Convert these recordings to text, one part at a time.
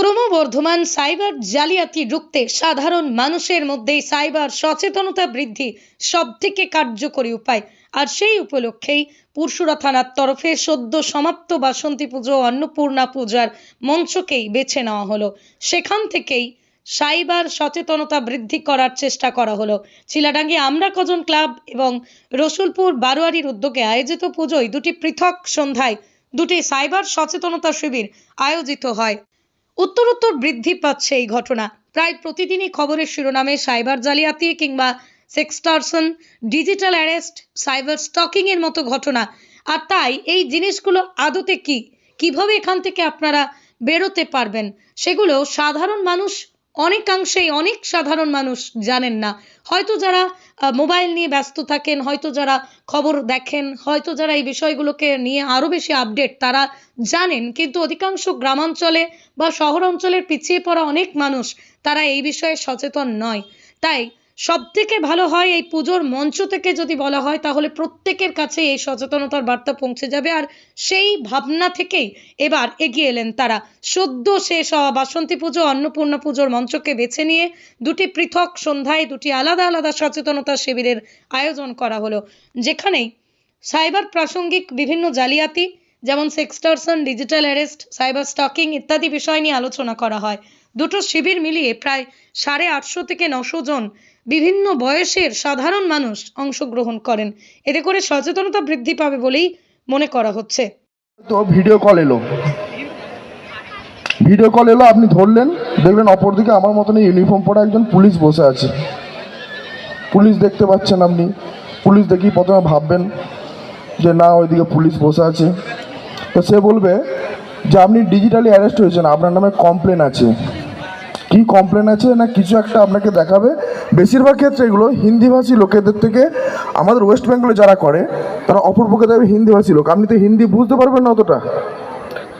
ক্রমবর্ধমান সাইবার জালিয়াতি রুখতে সাধারণ মানুষের মধ্যে সাইবার সচেতনতা বৃদ্ধি সবথেকে কার্যকরী উপায়। আর সেই উপলক্ষেই পুরশুরা থানার তরফে সদ্য সমাপ্ত বাসন্তী পুজো অন্নপূর্ণা পূজার মঞ্চকেই বেছে নেওয়া হলো। সেখান থেকেই সাইবার সচেতনতা বৃদ্ধি করার চেষ্টা করা হলো। চিলাডাঙ্গি আমরা কজন ক্লাব এবং রসুলপুর বারোয়ারির উদ্যোগে আয়োজিত পুজোয় দুটি পৃথক সন্ধ্যায় দুটি সাইবার সচেতনতা শিবির আয়োজিত হয়। উত্তরোত্তর বৃদ্ধি পাচ্ছে এই ঘটনা। প্রায় প্রতিদিনই খবরের শিরোনামে সাইবার জালিয়াতি কিংবা sextortion, digital arrest, cyber stalking এর মতো ঘটনা। আর তাই এই জিনিসগুলো আদতে কি? কীভাবে এখান থেকে আপনারা বেরোতে পারবেন? সেগুলো সাধারণ মানুষ অনেকাংশেই অনেক সাধারণ মানুষ জানেন না। হয়তো যারা মোবাইল নিয়ে ব্যস্ত থাকেন, হয়তো যারা খবর দেখেন, হয়তো যারা এই বিষয়গুলোকে নিয়ে আরও বেশি আপডেট তারা জানেন, কিন্তু অধিকাংশ গ্রামাঞ্চলে বা শহর অঞ্চলের পিছিয়ে পড়া অনেক মানুষ তারা এই বিষয়ে সচেতন নয়। তাই সব থেকে ভালো হয় এই পুজোর মঞ্চ থেকে যদি বলা হয়, তাহলে প্রত্যেকের কাছে এই সচেতনতার বার্তা পৌঁছে যাবে। আর সেই ভাবনা থেকেই এবার এগিয়ে এলেন তারা। সদ্য শেষ হওয়া বাসন্তী পুজো, অন্নপূর্ণা পুজোর মঞ্চকে বেছে নিয়ে দুটি পৃথক সন্ধ্যায় দুটি আলাদা আলাদা সচেতনতা শিবিরের আয়োজন করা হলো। যেখানেই সাইবার প্রাসঙ্গিক বিভিন্ন জালিয়াতি, যেমন sextortion digital arrest, cyber stalking ইত্যাদি বিষয় নিয়ে আলোচনা করা হয়। দুটো শিবির মিলিয়ে প্রায় সাড়ে আটশো থেকে নশো জন বিভিন্ন বয়সের সাধারণ মানুষ অংশগ্রহণ করেন। এতে করে সচেতনতা বৃদ্ধি পাবে বলেই মনে করা হচ্ছে। তো ভিডিও কল এলো। ভিডিও কল এলো, আপনি ধরলেন, দেখলেন অপরদিকে আমার মতন ইউনিফর্ম পরা একজন পুলিশ বসে আছে। পুলিশ দেখতে পাচ্ছেন আপনি। পুলিশ দেখেই প্রথমে ভাববেন যে না, ওইদিকে পুলিশ বসে আছে। তো সে বলবে যে, আপনি ডিজিটালি অ্যারেস্ট হয়েছেন, আপনার নামে কমপ্লেন আছে। কি কমপ্লেন আছে না কিছু একটা আপনাকে দেখাবে? বেশিরভাগ ক্ষেত্রে এগুলো হিন্দিভাষী লোকেদের থেকে আমাদের ওয়েস্ট বেঙ্গলে যারা করে, তারা অপরপক্ষে দেবে হিন্দিভাষী লোক। আপনি তো হিন্দি বুঝতে পারবেন না অতটা।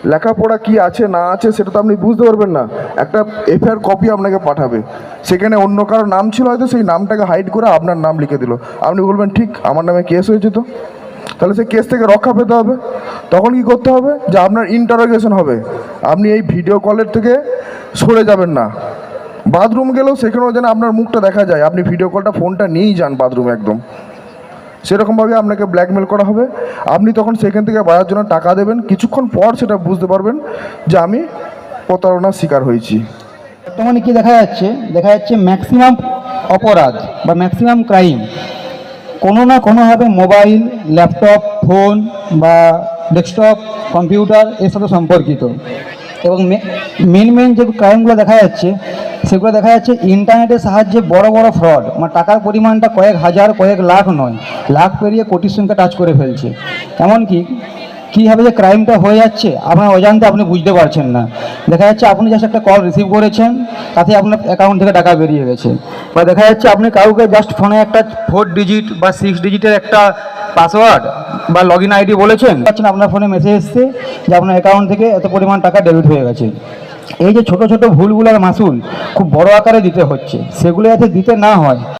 লেখাপড়া কি আছে, না আছে, সেটা তো আপনি বুঝতে পারবেন না। একটা এফআইআর কপি আপনাকে পাঠাবে। সেখানে অন্য কারও নাম ছিল হয়তো, সেই নামটাকে হাইড করে আপনার নাম লিখে দিল। আপনি বলবেন, ঠিক, আমার নামে কেস হয়েছে তো। তাহলে সেই কেস থেকে রক্ষা পেতে হবে। তখন কি করতে হবে? যে আপনার ইন্টারোগেশন হবে। আপনি এই ভিডিও কলের থেকে সরে যাবেন না। বাথরুম গেলেও সেখানেও যেন আপনার মুখটা দেখা যায়। আপনি ভিডিও কলটা ফোনটা নিয়েই যান বাথরুম একদম। সেরকমভাবে আপনাকে ব্ল্যাকমেল করা হবে। আপনি তখন সেখান থেকে বাড়ার জন্য টাকা দেবেন। কিছুক্ষণ পর সেটা বুঝতে পারবেন যে আমি প্রতারণার শিকার হয়েছি। বর্তমানে কি দেখা যাচ্ছে? দেখা যাচ্ছে ম্যাক্সিমাম অপরাধ বা ম্যাক্সিমাম ক্রাইম কোনো না কোনোভাবে মোবাইল ল্যাপটপ ফোন বা ডেস্কটপ কম্পিউটার এর সাথে সম্পর্কিত। এবং মেন মেন যে ক্রাইমগুলো দেখা যাচ্ছে, সেগুলো দেখা যাচ্ছে ইন্টারনেটের সাহায্যে বড় বড় ফ্রড মানে টাকার পরিমাণটা কয়েক হাজার, কয়েক লাখ নয়। লাখ পেরিয়ে কোটির সংখ্যা টাচ করে ফেলছে। এমনকি কীভাবে যে ক্রাইমটা হয়ে যাচ্ছে, আপনার অজান্তে আপনি বুঝতে পারছেন না। দেখা যাচ্ছে আপনি জাস্ট একটা কল রিসিভ করেছেন, তাতে আপনার অ্যাকাউন্ট থেকে টাকা বেরিয়ে গেছে। বা দেখা যাচ্ছে আপনি কাউকে জাস্ট ফোনে একটা ফোর ডিজিট বা সিক্স ডিজিটের একটা পাসওয়ার্ড বা লগ ইন আইডি বলেছেন? পাচ্ছেন, আপনার ফোনে মেসেজ এসছে যে আপনার অ্যাকাউন্ট থেকে এত পরিমাণ টাকা ডেবিট হয়ে গেছে। এই যে ছোট ছোট ভুলগুলোর মাসুল খুব বড় আকারে দিতে হচ্ছে, সেগুলো যাতে দিতে না হয়।